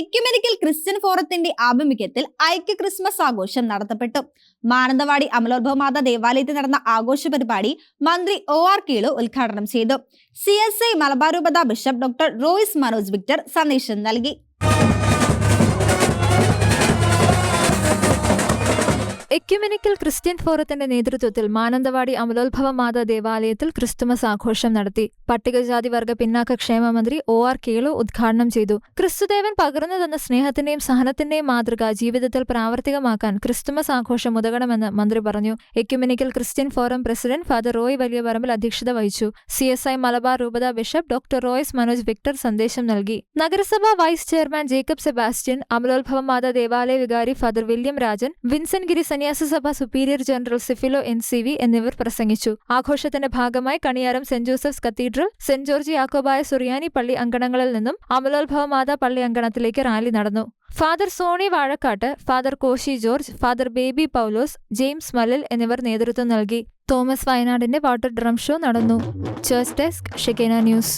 Ecumenical Christian ഫോറത്തിന്റെ ആഭിമുഖ്യത്തിൽ ഐക്യ ക്രിസ്മസ് ആഘോഷം നടത്തപ്പെട്ടു. മാനന്തവാടി അമലോത്ഭവമാത ദേവാലയത്തിൽ നടന്ന ആഘോഷ പരിപാടി മന്ത്രി ഒ ആർ കീളു ഉദ്ഘാടനം ചെയ്തു. സി എസ് ഐ മലബാർ ഉപത bishop doctor Ruiz Manoj Victor സന്ദേശം നൽകി. എക്യുമെനിക്കൽ ക്രിസ്ത്യൻ ഫോറത്തിന്റെ നേതൃത്വത്തിൽ മാനന്തവാടി അമലോത്ഭവ മാതാ ദേവാലയത്തിൽ ക്രിസ്തുമസ് ആഘോഷം നടത്തി. പട്ടികജാതി വർഗ പിന്നാക്ക ക്ഷേമ മന്ത്രി ഒ ആർ കേളു ഉദ്ഘാടനം ചെയ്തു. ക്രിസ്തുദേവൻ പകർന്നു തന്ന സ്നേഹത്തിന്റെയും സഹനത്തിന്റെയും മാതൃക ജീവിതത്തിൽ പ്രാവർത്തികമാക്കാൻ ക്രിസ്തുമസ് ആഘോഷം ഉതകണമെന്ന് മന്ത്രി പറഞ്ഞു. Ecumenical Christian forum president father Roy Valiyaparambil അധ്യക്ഷത വഹിച്ചു. സി എസ് ഐ മലബാർ രൂപത bishop doctor Royce Manoj Victor സന്ദേശം നൽകി. നഗരസഭാ വൈസ് ചെയർമാൻ ജേക്കബ് സെബാസ്റ്റ്യൻ അമലോത്ഭവ മാതാ ദേവാലയ വികാരി father William Rajan Vincent Giri സന്യാസ സഭ സുപ്പീരിയർ ജനറൽ സിഫിലോ എൻ സി വി എന്നിവർ പ്രസംഗിച്ചു. ആഘോഷത്തിന്റെ ഭാഗമായി Kaniyaram saint Joseph's cathedral saint George Yakobaya Suriyani പള്ളി അങ്കണങ്ങളിൽ നിന്നും അമലോത്ഭവ മാതാ പള്ളി അങ്കണത്തിലേക്ക് റാലി നടന്നു. Father Sony Vazhakkattu father Koshy George father Baby Paulose James മലൽ എന്നിവർ നേതൃത്വം നൽകി. തോമസ് വയനാടിന്റെ വാട്ടർ ഡ്രം ഷോ നടന്നു. Church desk Shekinah news.